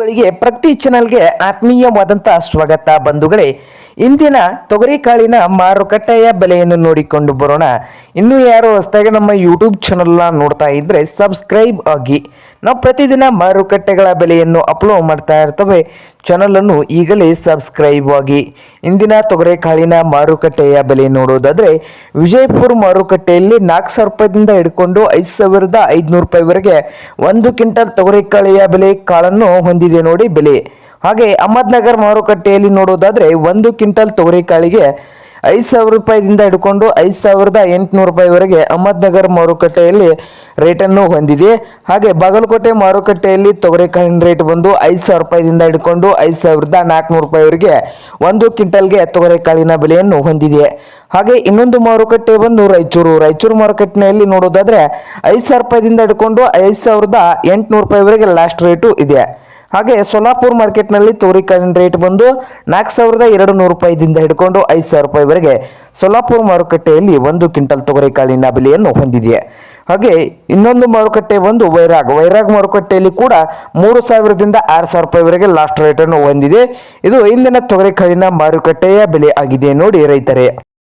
ಬಂಧುಗಳಿಗೆ ಪ್ರತಿ ಚಾನಲ್ಗೆ ಆತ್ಮೀಯವಾದಂತಹ ಸ್ವಾಗತ ಬಂಧುಗಳೇ. ಇಂದಿನ ತೊಗರಿಕಾಳಿನ ಮಾರುಕಟ್ಟೆಯ ಬೆಲೆಯನ್ನು ನೋಡಿಕೊಂಡು ಬರೋಣ. ಇನ್ನು ಯಾರು ಹೊಸದಾಗಿ ನಮ್ಮ ಯೂಟ್ಯೂಬ್ ಚಾನಲ್ನ ನೋಡ್ತಾ ಇದ್ರೆ ಸಬ್ಸ್ಕ್ರೈಬ್ ಆಗಿ. ನಾವು ಪ್ರತಿದಿನ ಮಾರುಕಟ್ಟೆಗಳ ಬೆಲೆಯನ್ನು ಅಪ್ಲೋಡ್ ಮಾಡ್ತಾ ಇರ್ತವೆ. ಚಾನಲನ್ನು ಈಗಲೇ ಸಬ್ಸ್ಕ್ರೈಬ್ ಆಗಿ. ಇಂದಿನ ತೊಗರೆಕಾಳಿನ ಮಾರುಕಟ್ಟೆಯ ಬೆಲೆ ನೋಡೋದಾದ್ರೆ, ವಿಜಯಪುರ ಮಾರುಕಟ್ಟೆಯಲ್ಲಿ ನಾಲ್ಕು ಸಾವಿರ ರೂಪಾಯಿದಿಂದ ಹಿಡ್ಕೊಂಡು ಐದು ಸಾವಿರದ ಐದುನೂರು ರೂಪಾಯಿವರೆಗೆ ಒಂದು ಕ್ವಿಂಟಲ್ ತೊಗರಿಕಾಳಿಯ ಬೆಲೆ ಕಾಳನ್ನು ಹೊಂದಿದೆ. ನೋಡಿ ಬೆಲೆ. ಹಾಗೆ ಅಹಮದ್ನಗರ್ ಮಾರುಕಟ್ಟೆಯಲ್ಲಿ ನೋಡೋದಾದ್ರೆ ಒಂದು ಕ್ವಿಂಟಲ್ ತೊಗರಿಕಾಳಿಗೆ ಐದು ಸಾವಿರ ರೂಪಾಯಿದಿಂದ ಹಿಡ್ಕೊಂಡು ಐದು ಸಾವಿರದ ಎಂಟುನೂರು ರೂಪಾಯಿವರೆಗೆ ಅಹಮದ್ನಗರ್ ಮಾರುಕಟ್ಟೆಯಲ್ಲಿ ರೇಟನ್ನು ಹೊಂದಿದೆ. ಹಾಗೆ ಬಾಗಲಕೋಟೆ ಮಾರುಕಟ್ಟೆಯಲ್ಲಿ ತೊಗರಿಕಾಳಿನ ರೇಟ್ ಬಂದು ಐದು ಸಾವಿರ ರೂಪಾಯಿದಿಂದ ಹಿಡ್ಕೊಂಡು ಐದು ಸಾವಿರದ ನಾಲ್ಕುನೂರು ರೂಪಾಯಿವರೆಗೆ ಒಂದು ಕ್ವಿಂಟಲ್ಗೆ ತೊಗರಿಕಾಳಿನ ಬೆಲೆಯನ್ನು ಹೊಂದಿದೆ. ಹಾಗೆ ಇನ್ನೊಂದು ಮಾರುಕಟ್ಟೆ ಬಂದು ರಾಯಚೂರು. ರಾಯಚೂರು ಮಾರುಕಟ್ಟೆಯಲ್ಲಿ ನೋಡೋದಾದ್ರೆ ಐದು ಸಾವಿರ ರೂಪಾಯಿದಿಂದ ಹಿಡ್ಕೊಂಡು ಐದು ಸಾವಿರದ ಎಂಟುನೂರು ರೂಪಾಯಿವರೆಗೆ ಲಾಸ್ಟ್ ರೇಟು ಇದೆ. ಹಾಗೆ ಸೋಲಾಪುರ್ ಮಾರ್ಕೆಟ್ನಲ್ಲಿ ತೋರಿಕಾಲಿನ ರೇಟ್ ಬಂದು ನಾಲ್ಕು ಸಾವಿರದ ಎರಡು ನೂರು ರೂಪಾಯಿದಿಂದ ಹಿಡ್ಕೊಂಡು ಐದು ಸಾವಿರ ರೂಪಾಯಿವರೆಗೆ ಸೋಲಾಪುರ್ ಮಾರುಕಟ್ಟೆಯಲ್ಲಿ ಒಂದು ಕ್ವಿಂಟಲ್ ತೊಗರಿಕಾಳಿನ ಬೆಲೆಯನ್ನು ಹೊಂದಿದೆ. ಹಾಗೆ ಇನ್ನೊಂದು ಮಾರುಕಟ್ಟೆ ಬಂದು ವೈರಾಗ್. ವೈರಾಗ್ ಮಾರುಕಟ್ಟೆಯಲ್ಲಿ ಕೂಡ ಮೂರು ಸಾವಿರದಿಂದ ಆರು ಸಾವಿರ ರೂಪಾಯಿವರೆಗೆ ಲಾಸ್ಟ್ ರೇಟನ್ನು ಹೊಂದಿದೆ. ಇದು ಇಂದಿನ ತೊಗರಿಕಾಳಿನ ಮಾರುಕಟ್ಟೆಯ ಬೆಲೆ ಆಗಿದೆ ನೋಡಿ ರೈತರೇ.